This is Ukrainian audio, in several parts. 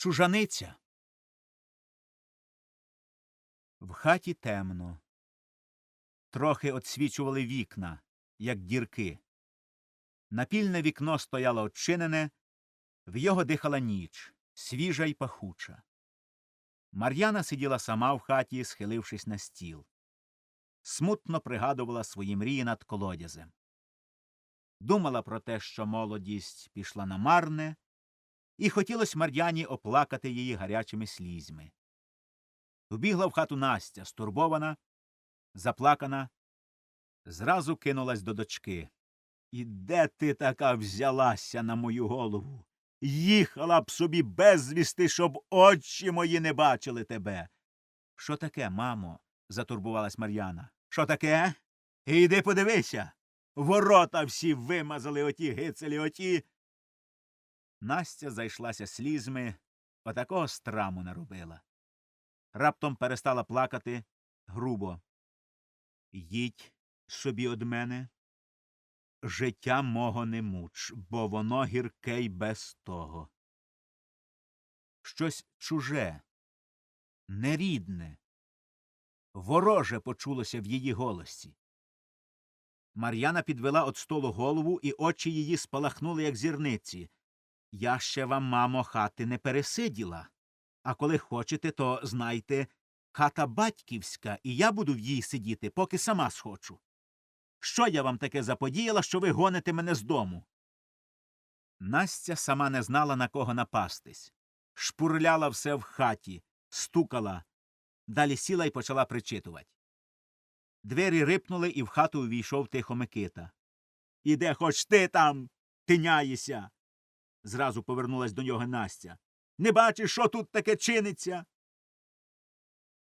Чужаниця. В хаті темно. Трохи отсвічували вікна, як дірки. Напільне вікно стояло очинене, в його дихала ніч, свіжа й пахуча. Мар'яна сиділа сама в хаті, схилившись на стіл. Смутно пригадувала свої мрії над колодязем. Думала про те, що молодість пішла на марне, і хотілось Мар'яні оплакати її гарячими слізьми. Вбігла в хату Настя, стурбована, заплакана, зразу кинулась до дочки. І де ти така взялася на мою голову? Їхала б собі безвісти, щоб очі мої не бачили тебе. Що таке, мамо? затурбувалась Мар'яна. Що таке? Іди подивися. Ворота всі вимазали оті гицелі, оті. Настя зайшлася слізьми, отакого страму наробила. Раптом перестала плакати грубо. Їдь собі од мене. Життя мого не муч, бо воно гірке й без того. Щось чуже, нерідне, вороже почулося в її голосі. Мар'яна підвела від столу голову, і очі її спалахнули, як зірниці. Я ще вам, мамо, хати не пересиділа. А коли хочете, то знайте, хата батьківська, і я буду в їй сидіти, поки сама схочу. Що я вам таке заподіяла, що ви гоните мене з дому? Настя сама не знала, на кого напастись. Шпурляла все в хаті, стукала, далі сіла і почала причитувати. Двері рипнули, і в хату увійшов тихо Микита. Іде хоч ти там, тиняєся. Зразу повернулась до нього Настя. Не бачиш, що тут таке чиниться?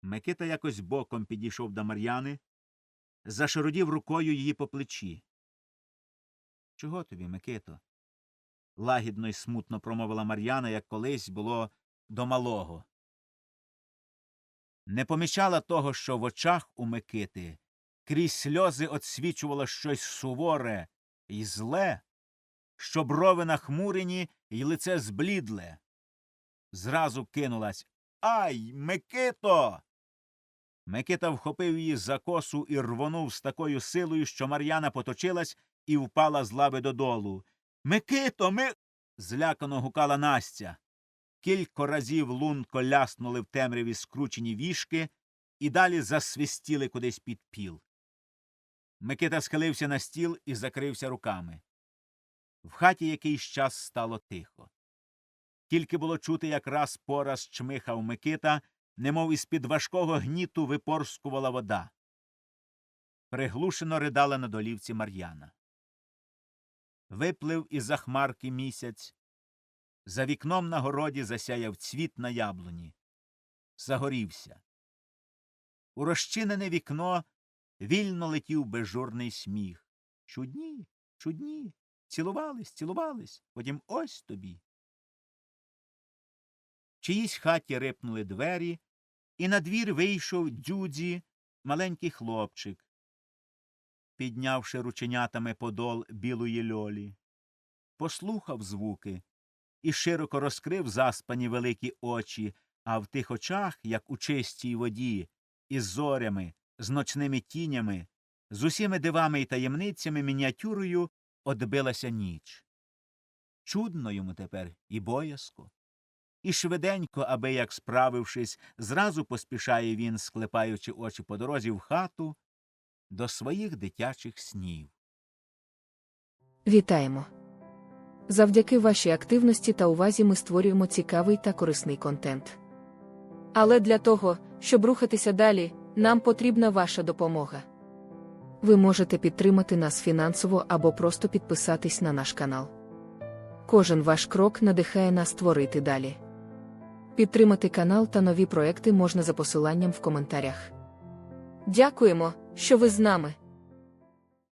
Микита якось боком підійшов до Мар'яни, зашародів рукою її по плечі. Чого тобі, Микито? лагідно й смутно промовила Мар'яна, як колись було до малого. Не помічала того, що в очах у Микити крізь сльози отсвічувало щось суворе і зле, що брови нахмурені й лице зблідле. Зразу кинулась Ай, Микито. Микита вхопив її за косу і рвонув з такою силою, що Мар'яна поточилась і впала з лави додолу. Микито, ми. злякано гукала Настя. Кілька разів лунко ляснули в темряві скручені вішки і далі засвистіли кудись під піл. Микита схилився на стіл і закрився руками. В хаті якийсь час стало тихо. Тільки було чути, як раз по раз чмихав Микита, немов із під важкого гніту випорскувала вода. Приглушено ридала на долівці Мар'яна. Виплив із за хмарки місяць. За вікном на городі засяяв цвіт на яблуні. Загорівся. У розчинене вікно вільно летів безжурний сміх. Чудні, чудні. Цілувались, цілувались, потім ось тобі. В чиїсь хаті рипнули двері, і на двір вийшов дзюдзі маленький хлопчик, піднявши рученятами подол білої льолі. Послухав звуки і широко розкрив заспані великі очі, а в тих очах, як у чистій воді, із зорями, з ночними тінями, з усіми дивами і таємницями мініатюрою одбилася ніч. Чудно йому тепер і боязко. І швиденько, аби як справившись, зразу поспішає він, склепаючи очі по дорозі в хату, до своїх дитячих снів. Вітаємо! Завдяки вашій активності та увазі ми створюємо цікавий та корисний контент. Але для того, щоб рухатися далі, нам потрібна ваша допомога. Ви можете підтримати нас фінансово або просто підписатись на наш канал. Кожен ваш крок надихає нас творити далі. Підтримати канал та нові проекти можна за посиланням в коментарях. Дякуємо, що ви з нами.